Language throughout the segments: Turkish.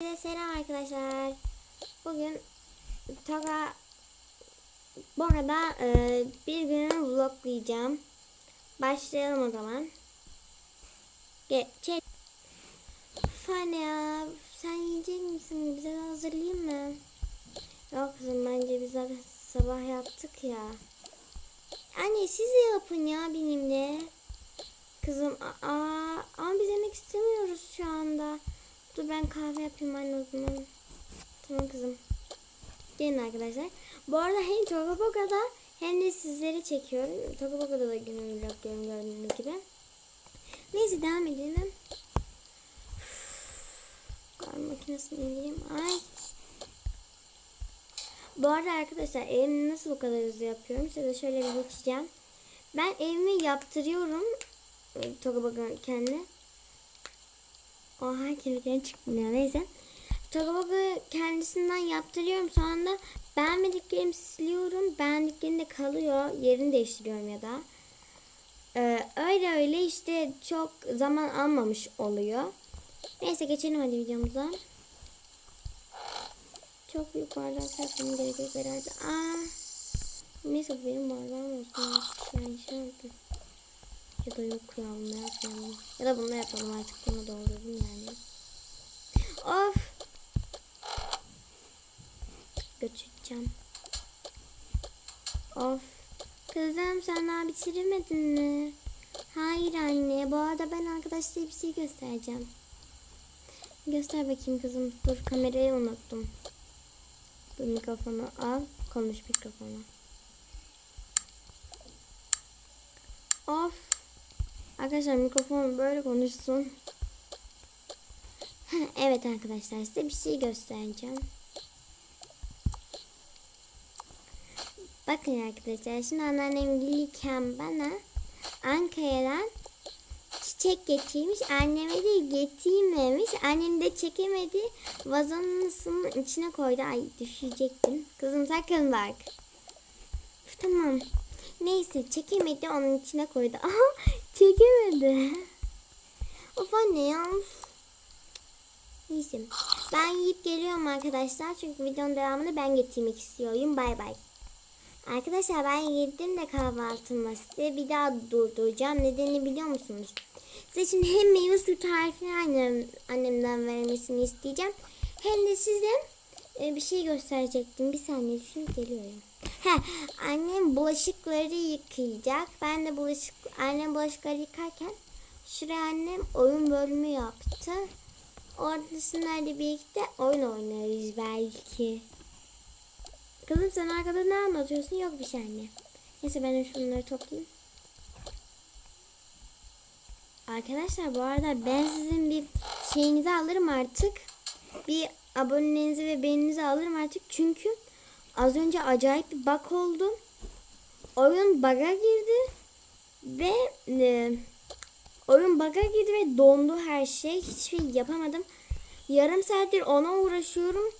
Herkese selam arkadaşlar. Bugün Toga bu arada e, bir günü vloglayacağım. Başlayalım o zaman. Geçelim. Fane ya sen yiyecek misin? Bize de hazırlayayım mı? Yok kızım bence biz sabah yaptık ya. Anne siz de yapın ya benimle. Kızım aa, ama biz yemek istemiyoruz şu anda. Dur ben kahve yapayım anne zaman. Tamam kızım. Gelin arkadaşlar. Bu arada hem Togaboga'da hem de sizleri çekiyorum. Togaboga'da da günün vloglarını gördüğünüz gibi. Neyse devam edelim. Kahve makinesini indireyim. Ay. Bu arada arkadaşlar evimi nasıl bu kadar hızlı yapıyorum size şöyle bir geçeceğim. Ben evimi yaptırıyorum. Togaboga kendine. Oha kirpiklerim çıkmıyor neyse. Togaboga kendisinden yaptırıyorum. Sonra da beğenmediklerimi siliyorum. Beğendiklerim de kalıyor. Yerini değiştiriyorum ya da. Ee, öyle öyle işte çok zaman almamış oluyor. Neyse geçelim hadi videomuza. Çok büyük bardak gerekiyor herhalde. Aa, neyse bu benim bardağım olsun. Yani şey oldu. Ya da yok ya bunu yapmayalım. Ya da bunu yapalım artık bunu doldurdum yani. Of. Götüreceğim. Of. Kızım sen daha bitiremedin mi? Hayır anne. Bu arada ben arkadaşlara bir şey göstereceğim. Göster bakayım kızım. Dur kamerayı unuttum. Dur mikrofonu al. Konuş mikrofonu. Of. Arkadaşlar mikrofon böyle konuşsun. evet arkadaşlar size bir şey göstereceğim. Bakın arkadaşlar şimdi anneannem gelirken bana Ankara'dan çiçek getirmiş. Anneme de getirmemiş. Annem de çekemedi. Vazonun içine koydu. Ay düşecektim. Kızım sakın bak. Tamam. Neyse çekemedi onun içine koydu. Aha çekemedi. Of anne ya. Neyse. Ben yiyip geliyorum arkadaşlar. Çünkü videonun devamını ben getirmek istiyorum. Bay bay. Arkadaşlar ben yedim de kahvaltımı size bir daha durduracağım. Nedeni biliyor musunuz? Size şimdi hem meyve suyu tarifini annem, annemden vermesini isteyeceğim. Hem de size e, bir şey gösterecektim. Bir saniye düşünüp geliyorum. He, annem bulaşıkları yıkayacak. Ben de bulaşık annem bulaşıkları yıkarken şuraya annem oyun bölümü yaptı. Ortasında birlikte oyun oynarız belki. Kızım sen arkada ne anlatıyorsun? Yok bir şey anne. Neyse ben şunları toplayayım. Arkadaşlar bu arada ben sizin bir şeyinizi alırım artık. Bir abonenizi ve beğeninizi alırım artık. Çünkü az önce acayip bir bug oldu. Oyun bug'a girdi. Ve e, oyun bug'a girdi ve dondu her şey. Hiçbir şey yapamadım. Yarım saattir ona uğraşıyorum.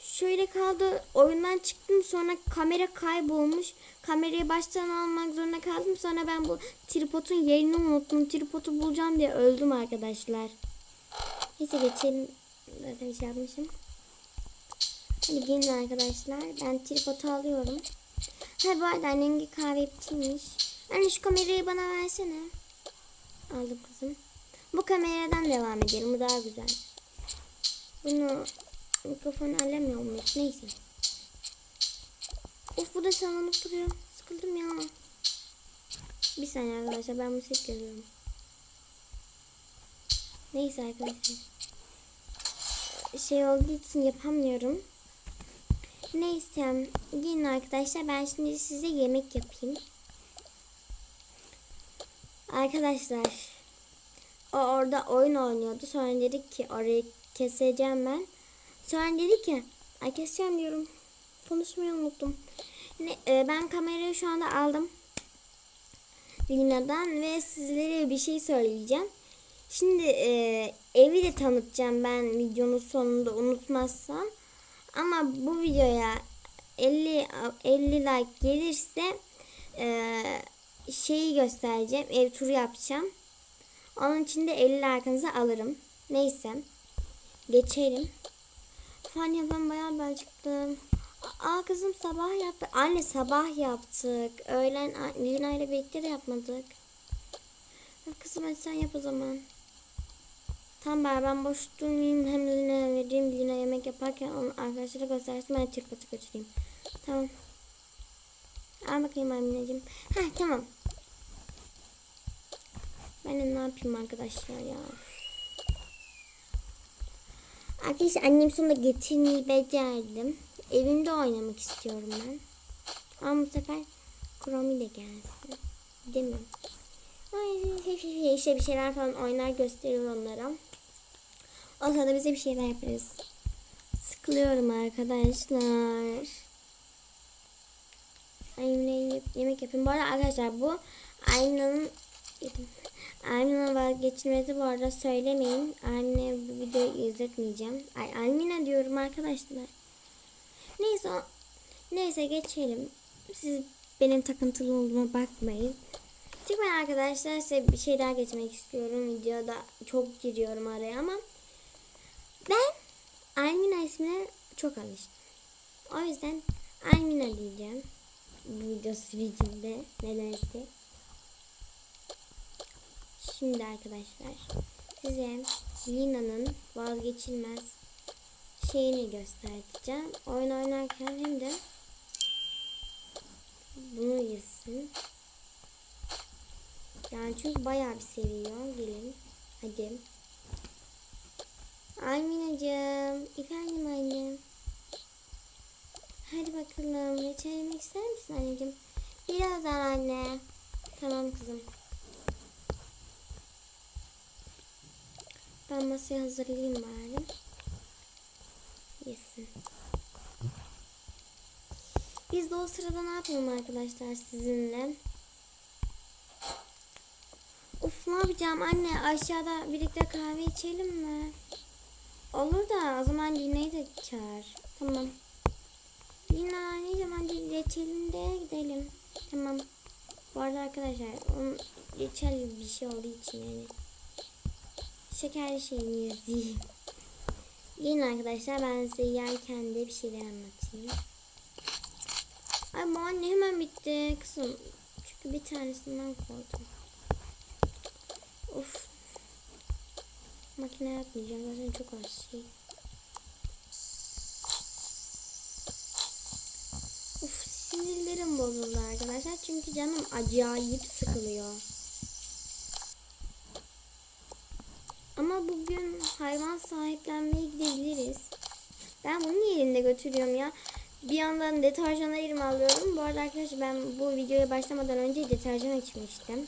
Şöyle kaldı. Oyundan çıktım. Sonra kamera kaybolmuş. Kamerayı baştan almak zorunda kaldım. Sonra ben bu tripodun yerini unuttum. Tripodu bulacağım diye öldüm arkadaşlar. Neyse geçelim. Zaten şey yapmışım. Hadi gelin arkadaşlar. Ben tripodu alıyorum. Ha bu arada annem kahve bitirmiş. Anne şu kamerayı bana versene. Aldım kızım. Bu kameradan devam edelim. Bu daha güzel. Bunu mikrofonu alamıyor muyuz? Neyse. Of bu da sallanıp duruyor. Sıkıldım ya. Bir saniye arkadaşlar ben müzik yazıyorum. Neyse arkadaşlar. Şey olduğu için yapamıyorum. Neyse. Gelin arkadaşlar ben şimdi size yemek yapayım. Arkadaşlar. O orada oyun oynuyordu. Sonra dedik ki orayı keseceğim ben. Sonra dedi ki ay keseceğim diyorum. Konuşmayı unuttum. Ne, e, ben kamerayı şu anda aldım. Lina'dan ve sizlere bir şey söyleyeceğim. Şimdi e, evi de tanıtacağım ben videonun sonunda unutmazsam. Ama bu videoya 50 50 like gelirse e, şeyi göstereceğim. Ev turu yapacağım. Onun için de 50 like'ınızı alırım. Neyse. geçelim. Fanya ben bayağı bir acıktım. Aa kızım sabah yaptık. Anne sabah yaptık. Öğlen Lina ile birlikte de yapmadık. Ya Kızım hadi sen yap o zaman. Tamam bari ben boş durmayayım. Hem Lina'ya vereyim. Lina yemek yaparken onu arkadaşlara göstersin. Ben çırpatı götüreyim. Tamam. Al bakayım Amineciğim. Ha tamam. Ben ne yapayım arkadaşlar ya. Arkadaşlar annem sonunda getirmeyi becerdim. Evimde oynamak istiyorum ben. Ama bu sefer Kromi de gelsin. Değil mi? Ay, işte bir şeyler falan oynar gösteriyor onlara. O sırada bize bir şeyler yaparız. Sıkılıyorum arkadaşlar. Aynı yemek yapayım. Bu arada arkadaşlar bu aynanın Almina vazgeçilmezi bu arada söylemeyin. Anne bu videoyu izletmeyeceğim. Ay Almina diyorum arkadaşlar. Neyse neyse geçelim. Siz benim takıntılı olduğuma bakmayın. Çünkü ben arkadaşlar size bir şey daha geçmek istiyorum. Videoda çok giriyorum araya ama ben Almina ismine çok alıştım. O yüzden Almina diyeceğim. Bu video sürecinde nedense. Şimdi arkadaşlar size Lina'nın vazgeçilmez şeyini göstereceğim. Oyun oynarken hem de bunu yesin. Yani çünkü bayağı bir seviyor. Gelin. Hadi. Alminacığım. Efendim annem. Hadi bakalım. Reçel yemek ister misin anneciğim? Birazdan anne. Tamam kızım. Ben masayı hazırlayayım bari. Yesin. Biz de o sırada ne yapalım arkadaşlar sizinle? Of ne yapacağım anne aşağıda birlikte kahve içelim mi? Olur da o zaman Lina'yı da çağır. Tamam. Lina ne zaman geçelim de gidelim. Tamam. Bu arada arkadaşlar onun geçerli bir şey olduğu için yani şekerli şeyini yazayım. Yiyin arkadaşlar ben size yerken de bir şeyler anlatayım. Ay bu anne hemen bitti kızım. Çünkü bir tanesinden koydum. Of. Makine yapmayacağım zaten çok az. Of sinirlerim bozuldu arkadaşlar çünkü canım acayip sıkılıyor. Ama bugün hayvan sahiplenmeye gidebiliriz. Ben bunu niye elinde götürüyorum ya? Bir yandan deterjanla elime alıyorum. Bu arada arkadaşlar ben bu videoya başlamadan önce deterjan içmiştim.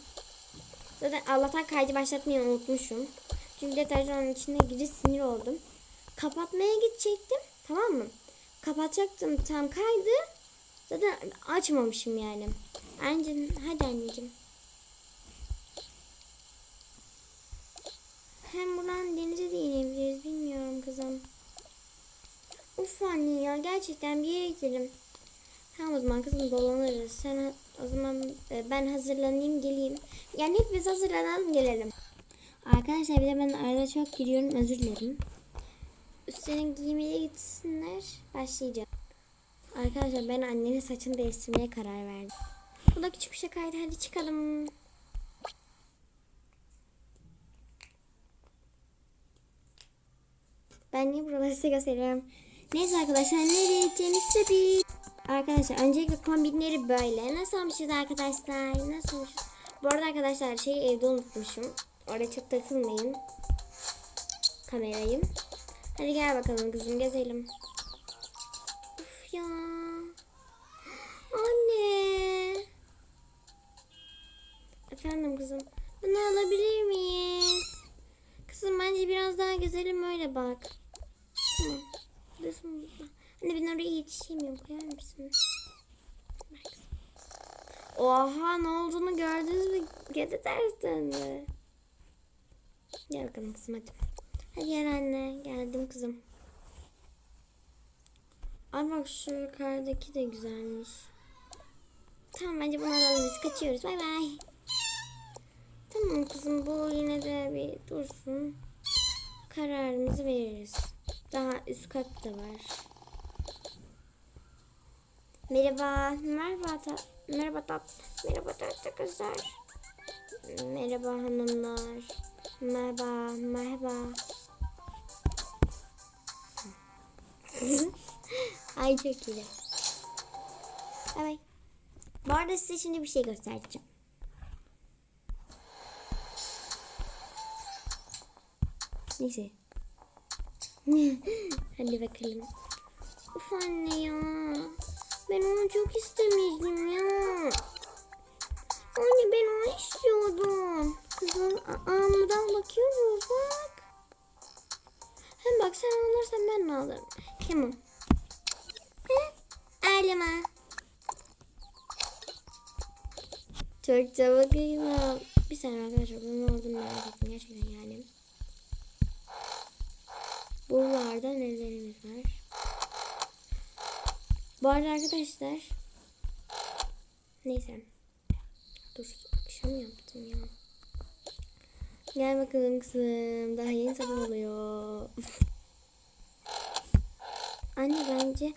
Zaten Allah'tan kaydı başlatmayı unutmuşum. Çünkü deterjanın içine gidip sinir oldum. Kapatmaya gidecektim. Tamam mı? Kapatacaktım tam kaydı. Zaten açmamışım yani. Anneciğim hadi anneciğim. Hem buradan denize de inebiliriz. Bilmiyorum kızım. Uf anne ya gerçekten bir yere gidelim. Tamam o zaman kızım dolanırız. Sen o zaman e, ben hazırlanayım geleyim. Yani hep hazırlanalım gelelim. Arkadaşlar bir de ben arada çok giriyorum özür dilerim. Üstlerini giymeye gitsinler. Başlayacağım. Arkadaşlar ben annenin saçını değiştirmeye karar verdim. Bu da küçük bir şakaydı. Hadi çıkalım. Ben niye buraları size gösteriyorum? Neyse arkadaşlar nereye gideceğimiz tabii. Arkadaşlar öncelikle kombinleri böyle. Nasıl olmuşuz arkadaşlar? Nasıl olmuşuz? Bu arada arkadaşlar şeyi evde unutmuşum. Oraya çok takılmayın. Kamerayı. Hadi gel bakalım kızım gezelim. Uf ya. Anne. Efendim kızım. Bunu alabilir miyiz? Kızım bence biraz daha gezelim öyle bak. Tamam. Dursun burada. Anne ben oraya yetişemiyorum. Koyar mısın? Oha ne olduğunu gördünüz mü? Kedi ters. Gel kızım hadi. Gel anne. Geldim kızım. Ay bak şu yukarıdaki de güzelmiş. Tamam bence bunu alalım biz kaçıyoruz. Bay bay. Tamam kızım bu yine de bir dursun. Kararımızı veririz. Daha üst katta var. Merhaba. Merhaba tat. Merhaba tat. Merhaba tatlı kızlar. Merhaba hanımlar. Merhaba. Merhaba. Ay çok iyi. Evet. Bu arada size şimdi bir şey göstereceğim. Neyse. Hadi bakalım. Uf anne ya. Ben onu çok istemiştim ya. Alırım. Tamam. Ağlama. Çok çabuk yiyemem. Bir saniye arkadaşlar bu ne olduğunu merak ettim gerçekten yani. Buralarda nelerimiz var? Bu arada arkadaşlar neyse dur akşam yaptım ya. Gel bakalım kızım. Daha yeni sabah oluyor. Anne bence